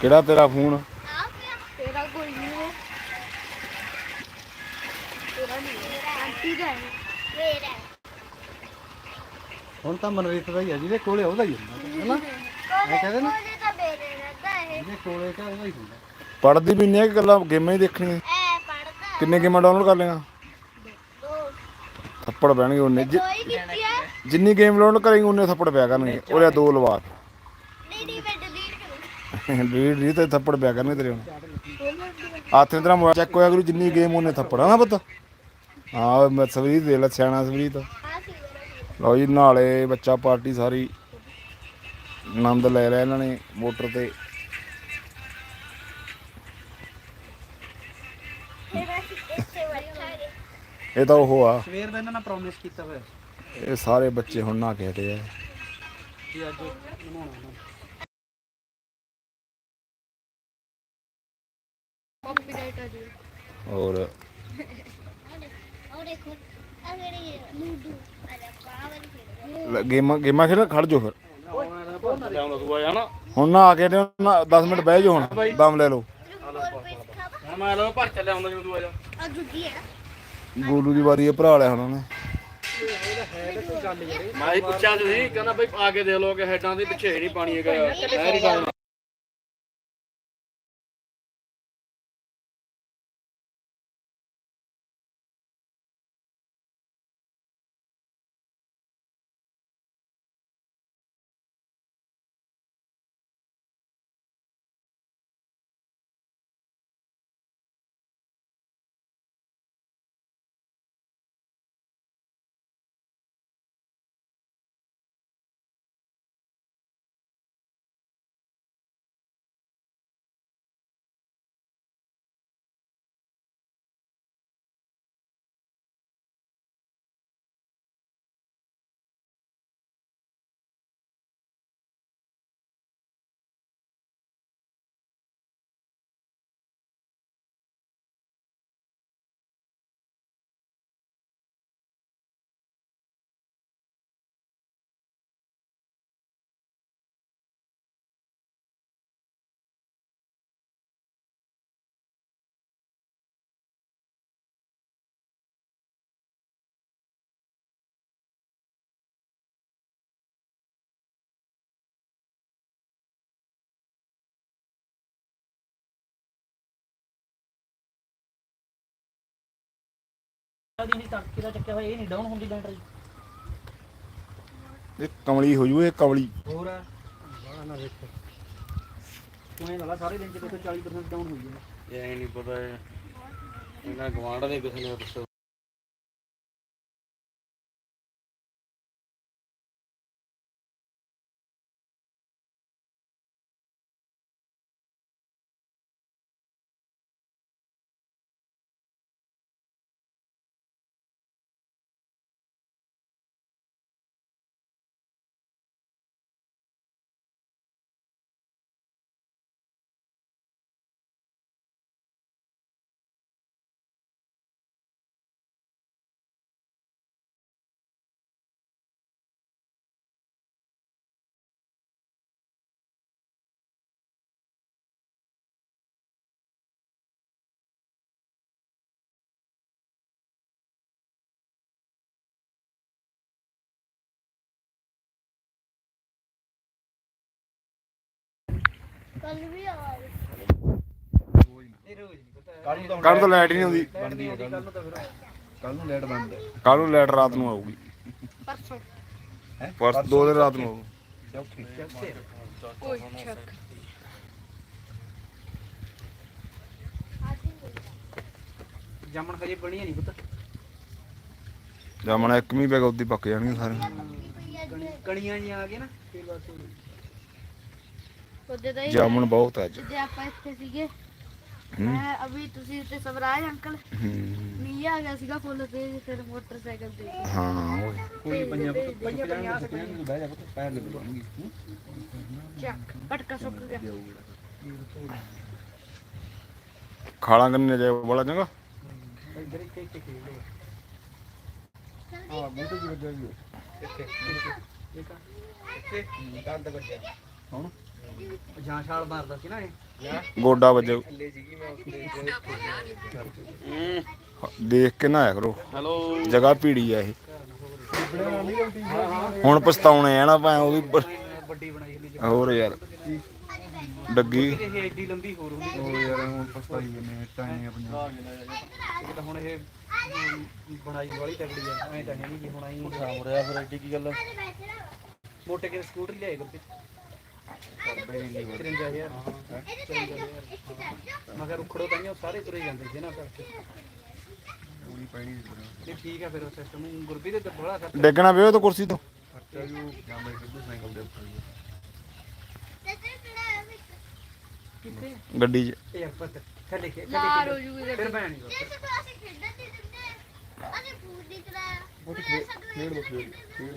ਕਿਹੜਾ ਤੇਰਾ ਫੋਨ? ਤੇਰਾ ਕੋਈ ਨਹੀਂ ਹੈ। ਤੇਰਾ ਨਹੀਂ ਹੈ। ਆਂਟੀ ਦਾ ਹੈ। ਮੇਰਾ ਹੁਣ ਤਾਂ ਮਨਰੀਤ ਦਾ ਹੀ ਆ ਜਿਹਦੇ ਕੋਲੇ ਉਹਦਾ ਹੀ ਹੁੰਦਾ ਹੈਨਾ ਕੋਲੇ ਕਹਿੰਦੇ ਨਾ? ਕੋਲੇ ਤਾਂ ਮੇਰੇ ਰਹਿੰਦਾ ਹੈ ਜਿਹਦੇ ਕੋਲੇ ਤਾਂ ਉਹਦਾ ਹੀ ਹੁੰਦਾ। ਪੜਦੀ ਵੀ ਨਹੀਂ ਹੈ ਕਿ ਗੱਲਾਂ ਗੇਮਾਂ ਹੀ ਦੇਖਣੀਆਂ? ਐ ਪੜਦਾ ਕਿੰਨੇ ਗੇਮਾਂ ਡਾਊਨਲੋਡ ਕਰ ਲੇਗਾ ਥੱਪੜ ਪੈਣਗੇ ਉਹਨੇ। ਜਿੰਨੀ ਗੇਮ ਡਾਊਨਲੋਡ ਕਰੇਂਗੇ ਉਹਨੇ ਥੱਪੜ ਪਿਆ ਕਰਨਗੇ। ਉਹਦੇ ਦੋ ਲਵਾ ਮੈਂ ਡਿਲੀਟ ਰੀਡ ਰੀ ਤੇ ਥੱਪੜ ਪਿਆ ਕਰਨਗੇ ਤੇਰੇ ਹੁਣ। ਹੱਥ ਤੇਰਾ ਮੋਬਾਈਲ ਚੈੱਕ ਹੋਇਆ ਕਰੂ ਜਿੰਨੀ ਗੇਮ ਉਹਨੇ ਥੱਪੜ ਨਾ ਪਤਾ। ਹਾਂ ਮੈਂ ਸਵਰੀਤ ਦੇ ਲੈ ਸਿਆਣਾ ਸਵਰੀਤ। ਲਓ ਜੀ ਨਾਲੇ ਬੱਚਾ ਪਾਰਟੀ ਸਾਰੀ ਆਨੰਦ ਲੈ ਲਿਆ ਇਹਨਾਂ ਨੇ ਮੋਟਰ ਤੇ। ਇਹ ਤਾਂ ਉਹ ਆ। ਸਵੇਰ ਦਾ ਇਹਨਾਂ ਨਾਲ ਪ੍ਰੋਮਿਸ ਕੀਤਾ ਹੋਇਆ। ਇਹ ਸਾਰੇ ਬੱਚੇ ਹੁਣ ਨਾ ਕੇ ਹਟੇ ਆ। ਕਿ ਅੱਜ ਨਮਾਉਣਾ ਕਾਪੀਰਾਈਟ ਆ ਜੀ। ਔਰ ਉਹ ਦੇਖੋ ਆ ਜਿਹੜੀ ਲੂਡੂ ਅਰੇ ਪਾਵਰ ਖੇਡ ਲ- ਗੇਮਾਂ ਗੇਮਾਂ ਖੇਡ ਖੜ ਜਾਓ ਫਿਰ। ਹੁਣ ਨਾ ਆ ਕੇ 10 ਮਿੰਟ ਬਹਿ ਜਾਓ ਹੁਣ ਦਮ ਲੈ ਲਓ। ਤੂੰ ਆ ਜਾ ਆ ਜੁੱਤੀ ਹੈ। ਗੋਲੂ ਦੀ ਵਾਰੀ ਇਹ ਭਰਾ ਲਿਆ ਹੁਣ ਉਹਨੇ। ਮੈਂ ਹੀ ਪੁੱਛਿਆ ਸੀ ਕਹਿੰਦਾ ਬਈ ਆ ਕੇ ਦੇ ਲੋ ਕਿ ਹੈਡਾਂ ਦੇ ਪਿੱਛੇ ਨਹੀਂ ਪਾਣੀ ਹੈਗਾ ਦੀ ਨਹੀਂ ਤੜਕੇ ਦਾ ਚੱਕਿਆ ਹੋਇਆ ਇਹ ਨਹੀਂ ਡਾਊਨ ਹੁੰਦੀ ਬੈਟਰੀ ਇਹ ਕਮਲੀ ਹੋ ਜੂ ਇਹ ਕਮਲੀ। ਹੋਰ ਬੜਾ ਨਾ ਵੇਖੋ। ਇਹ ਨਾਲਾ ਸਾਰੇ ਦਿਨ ਚ ਦੇਖੋ 40% ਡਾਊਨ ਹੋਈ ਹੈ ਇਹ ਨਹੀਂ ਪਤਾ ਇਹਨਾਂ ਗਵਾਂਢ ਦੇ ਕਿਸੇ ਨੇ ਦੱਸੋ ਕੱਲ ਵੀ ਆ ਇਹ ਰੋਜ਼ ਨਹੀਂ ਪਤਾ ਕੱਲ ਤਾਂ ਲਾਈਟ ਨਹੀਂ ਆਉਂਦੀ। ਕੱਲ ਨੂੰ ਲੈਟ ਬੰਦ ਹੈ ਕੱਲ ਨੂੰ ਲਾਈਟ ਰਾਤ ਨੂੰ ਆਊਗੀ। ਪਰਸੋਂ। ਪਰਸ ਦੋ ਦਿਨ ਰਾਤ ਨੂੰ ਆਊ ਚੱਕ ਜਾਮਣ ਹਜੇ ਬਣੀ ਨਹੀਂ ਪਤਾ। ਜਾਮਣਾ ਇੱਕ ਮੀਂਹ ਪੈ ਗਿਆ ਉੱਦੀ ਪੱਕ ਜਾਣਗੇ ਸਾਰੇ ਕਣੀਆਂ ਜੀਆਂ ਆ ਗਈਆਂ ਨਾ। ਫਿਰ ਬਸ ਉਹਦੇ ਤਾਂ ਹੀ ਜਾਮਣ ਬਹੁਤ ਅੱਜ। ਜੇ ਆਪਾਂ ਇੱਥੇ ਸੀਗੇ। ਮੈਂ ਅਭੀ ਤੁਸੀਂ ਉੱਤੇ ਸਵਰਾਜ ਅੰਕਲ ਹੂੰ। ਮੀਂਹ ਆ ਗਿਆ ਸੀਗਾ ਫੁੱਲ ਤੇ ਫਿਰ ਮੋਟਰਸਾਈਕਲ ਤੇ। ਹਾਂ ਓਏ। ਕੋਈ ਪੰਜਾਂ ਪੰਜਾਂ ਪੰਜਾਂ ਸਕੀਆਂ ਨੂੰ ਬਹਿ ਜਾ ਪੁੱਤ ਪੈਰ ਲੱਗ ਬਣਗੀ ਚੱਕ ਪਟਕਾ ਸੁੱਕ ਗਿਆ। ਖਾਲਾਂ ਕੰਨੇ ਜੇ ਬੜਾ ਚੰਗਾ। ਇੱਧਰ ਇੱਥੇ ਇੱਥੇ ਖੇਡ ਲੋ ਹਾਂ ਬੂਟੇ ਜੀ ਵੱਜਾ ਜੀ? ਇੱਥੇ ਇੱਥੇ ਦੰਦ ਵੱਜਿਆ ਹੁਣ? ਜਾਂ ਛਾਲ ਮਾਰਦਾ ਸੀ ਨਾ ਇਹ? ਗੋਡਾ ਵੱਜੇ। ਥੱਲੇ ਸੀਗੀ ਮੈਂ ਉੱਤੇ ਦੇਖ ਕੇ ਨਾ ਆਇਆ ਕਰੋ। ਹੈਲੋ। ਜਗ੍ਹਾ ਭੀੜੀ ਆ ਇਹ। ਹੁਣ ਪਛਤਾਉਣੇ ਆ ਨਾ ਭਾਵੇਂ ਉਹ ਵੀ ਬ- ਵੱਡੀ ਬਣਾਈ ਲਈ ਹੋਰ ਯਾਰ। ਡੱਗੀ। ਇਹ ਏਡੀ ਲੰਬੀ ਹੋਰ ਹੁੰਦੀ ਉਹ ਯਾਰ ਹੁਣ ਪਛਤਾਈ ਨੇ ਟਾਈਮ ਆਪਣੀ ਇਹ ਤਾਂ ਹੁਣ ਇਹ ਅਮ, ਬਣਾਈ ਵਾਲੀ ਤਗੜੀ ਆ ਐਂ ਤਾਂ ਹੈ ਨਹੀਂ ਜੀ ਹੁਣ ਆਈ ਹੋ ਰਿਹਾ ਫਿਰ ਐਡੀ ਕੀ ਗੱਲ ਮੋਟੇ ਕੇ ਸਕੂਟਰ ਲਿਆਏ ਗੁਰਪ੍ਰੀਤ 53000 ਮਗਰ ਉਖੜੋ ਤਾਂ ਸਾਰੇ ਤੁਰੇ ਜਾਂਦੇ ਸੀ ਨਾ ਕਰਕੇ। ਇਹ ਠੀਕ ਆ ਫਿਰ ਉਹ ਸਿਸਟਮ ਗੁਰਪ੍ਰੀਤ ਤੇ ਬੜਾ ਖਰਚਾ ਡੇਗਣਾ ਪਿਓ ਤਾਂ ਕੁਰਸੀ ਤੋਂ। ਤੇ ਕਿਹੜਾ ਵਿੱਚ ਕਿੱਥੇ? ਗੱਡੀ 'ਚ। ਇਹ ਪਤ ਥੱਲੇ ਕੇ ਨਾ ਥੱਲੇ ਕੇ ਫਿਰ ਬੈਣੀ ਇਹ ਸਭ ਅਸੀਂ ਖੇਡਣ ਦੀ ਦਿੰਦੇ ਅਸੀਂ ਪੂਰੀ ਕਰਾਇਆ ਉਹ ਖੇਡ ਲੋ ਖੇਡ ਖੇਡ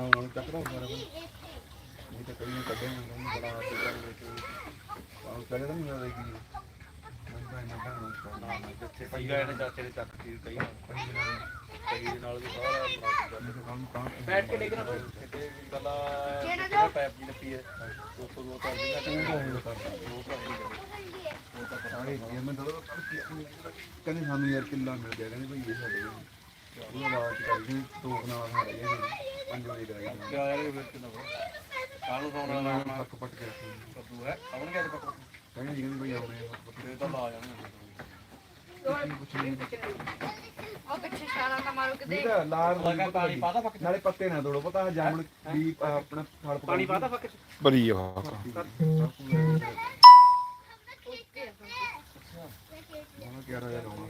ਮੈਂ ਫੋਨ ਚਲਾ ਦੇ ਪਹਿਲਾਂ ਇਹਨੇ ਚਾਚੇ ਨੇ ਚੱਕ ਕੇ ਕਈ ਕਈ ਨਾਲ ਵੀ ਸਾਰਾ ਬੈਠ ਕੇ ਡਿੱਗਣਾ ਕਿਤੇ ਗੱਲਾਂ ਪੈਪ ਦੀ ਲੱਪੀ ਹੈ 200 ਦੋ ਕਰ ਦਿੰਦਾ ਉਹ ਕਹਿੰਦੇ ਸਾਨੂੰ ਯਾਰ ਕਿੱਲਾ ਮਿਲ ਗਿਆ, ਕਹਿੰਦੇ ਭਾਈ ਇਹ ਸਾਡੇ ਉਹ ਆਵਾਜ਼ ਕਰਦੇ ਦੋ? ਨਾਲ ਹਾਰੇ ਗਏ ਪੰਜ ਵਜੇ ਕਰਾਈ ਕਿਆ ਯਾਰ ਫਿਰ ਕਿੰਨਾ ਕਾਹਨੂੰ ਸੌਣਾ ਨਾ ਪੱਕ ਪੱਟ ਕੇ ਕੱਦੂ ਹੈ? ਆਉਣ ਗਿਆ ਤੇ ਪੱਕਾ ਕਹਿੰਦੇ ਜੀ ਭਾਈ ਆਉਣੇ ਫਿਰ ਤਾਂ ਲਾ ਜਾਣਾ ਉਹ ਪਿੱਛੇ ਛਾਲਾ ਨਾ ਮਾਰੋ ਕਿ ਦੇਖ ਲਾਲ ਲਗਾ ਪਾਣੀ ਪਾਦਾ ਪੱਕ ਨਾਲੇ ਪੱਤੇ ਨਾ ਤੋੜੋ ਪਤਾ ਜਾਮਣ ਵੀ ਅਹ, ਆਪਣਾ ਫਲ ਪਾਣੀ ਪਾਤਾ ਫੱਕ ਚ? ਭਰੀ ਆ। ਉਹਨਾਂ ਕਿਹੜਾ ਯਾਰ ਆਉਣਾ।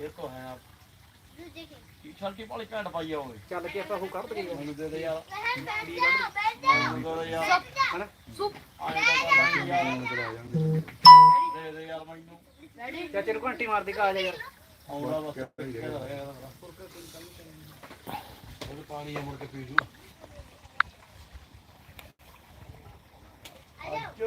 ਇਹ ਤੋਂ ਹੈ ਆਪ। ਕੀ ਪਾਲੀ ਘੰਟ ਪਾਈ ਆ ਓਏ? ਚੱਲ ਕੇ ਆਪਾਂ ਉਹ ਕੱਢ ਦਈਏ। ਮੈਨੂੰ ਦੇ ਦੇ ਯਾਰ। ਕੁੜੀ ਕੱਢ ਮੈਨੂੰ ਦੇ ਦੇ ਯਾਰ। ਹਨਾ? ਆਏ ਦਾ ਕਰ ਯਾਰ ਦੇ ਦੇ ਯਾਰ ਮੈਨੂੰ। ਚਾਚੇ ਨੂੰ ਘੰਟੀ ਮਾਰ ਦੇ ਕਾ ਆ ਜਾ ਯਾਰ ਆਉਂਦਾ ਬਸ ਉਹ ਪਾਣੀ ਆ ਮੁੜ ਕੇ ਪੀ ਜੂ। ਅੱਜ